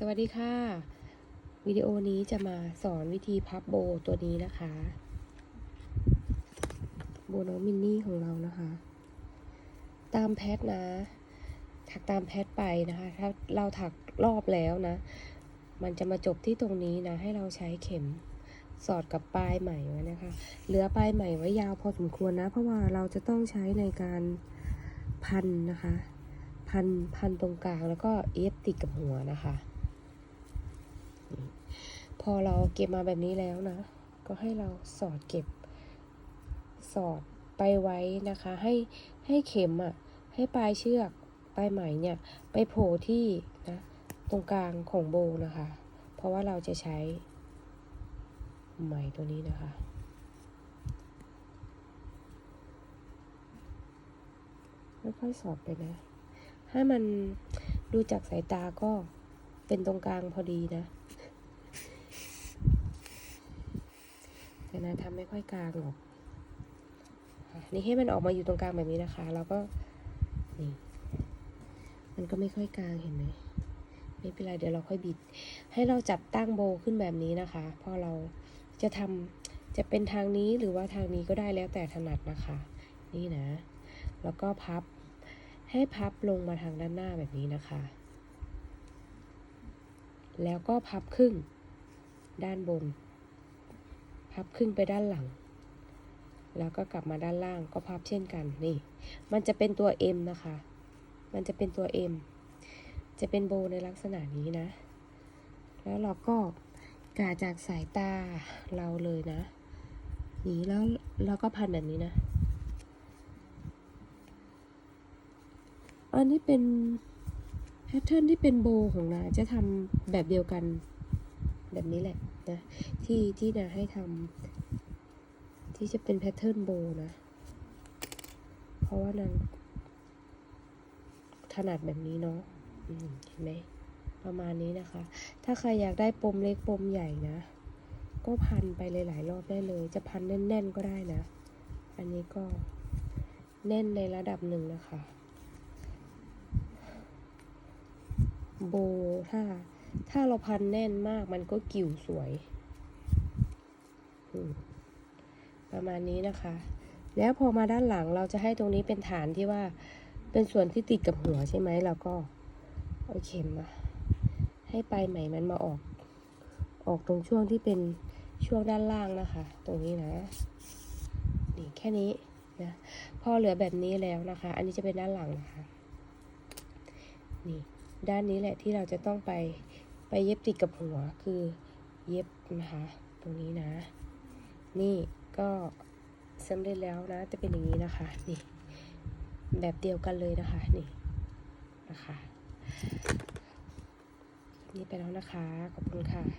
สวัสดีค่ะ วิดีโอนี้จะมาสอนวิธีพับโบตัวนี้นะคะ โบน้องมินนี่ของเรานะคะ ตามแพทนะ ถักตามแพทไปนะคะ ถ้าเราถักรอบแล้วนะ มันจะมาจบที่ตรงนี้นะ ให้เราใช้เข็มสอดกับปลายใหม่ไว้นะคะ เหลือปลายใหม่ไว้ยาวพอสมควรนะ เพราะว่าเราจะต้องใช้ในการพันนะคะ พันพันตรงกลางแล้วก็เอฟติดกับหัวนะคะ อเราเก็บมาแบบนี้แล้วนะ ก็ให้เราสอดเก็บ สอดไปไว้นะคะ ให้ให้เข็มอะ่ะ ให้ปลายเชือกปลายไหมเนี่ย ไปโผล่ที่นะตรงกลางของโบนะคะ เพราะว่าเราจะใช้ไหมตัวนี้นะคะค่อยๆสอดไปนะให้มันดูจากสายตาก็เป็นตรงกลางพอดีนะ แต่นาทำไม่ค่อยกลางหรอกนี่ให้มันออกมาอยู่ตรงกลางแบบนี้นะคะ แล้วก็นี่มันก็ไม่ค่อยกลางเห็นไหมไม่เป็นไรเดี๋ยวเราค่อยบิด ให้เราจับตั้งโบขึ้นแบบนี้นะคะพอเราจะทำจะเป็นทางนี้หรือว่าทางนี้ก็ได้แล้วแต่ถนัดนะคะ นี่นะ แล้วก็พับให้พับลงมาทางด้านหน้าแบบนี้นะคะ แล้วก็พับครึ่งด้านบน พับครึ่งไปด้านหลัง แล้วก็กลับมาด้านล่างก็พับเช่นกันนี่ มันจะเป็นตัว M นะคะ มันจะเป็นตัว M จะเป็นโบในลักษณะนี้นะ แล้วเราก็กาจากสายตาเราเลยนะ นี่แล้วแล้วก็พันแบบนี้นะ อันนี้เป็นแพทเทิร์นที่เป็นโบของนาจะทำแบบเดียวกันแบบนี้แหละ นะที่ที่นาให้ทำที่จะเป็นแพทเทิร์นโบนะ เพราะว่านางถนัดแบบนี้เนาะเห็นไหมประมาณนี้นะคะ ถ้าใครอยากได้ปมเล็กปมใหญ่นะ ก็พันไปหลายๆรอบได้เลย จะพันแน่น ๆ ก็ได้นะ อันนี้ก็แน่นในระดับหนึ่งนะคะ โบถ้า ถ้าเราพันแน่นมากมันก็กิ่วสวย ประมาณนี้นะคะ แล้วพอมาด้านหลังเราจะให้ตรงนี้เป็นฐานที่ว่า เป็นส่วนที่ติดกับหัวใช่ไหมเราก็เอาเข็มมาให้ปลายไหมมันมาออก ออกตรงช่วงที่เป็นช่วงด้านล่างนะคะ ตรงนี้นะนี่แค่นี้นะพอเหลือแบบนี้แล้วนะคะ อันนี้จะเป็นด้านหลังนะคะ นี่ ด้านนี้แหละที่เราจะต้องไป ไปเย็บติดกับหัวคือเย็บนะคะตรงนี้นะ นี่ก็สำเร็จแล้วนะจะเป็นอย่างนี้นะคะนี่แบบเดียวกันเลยนะคะนี่นะคะนี่ไปแล้วนะคะ ขอบคุณค่ะ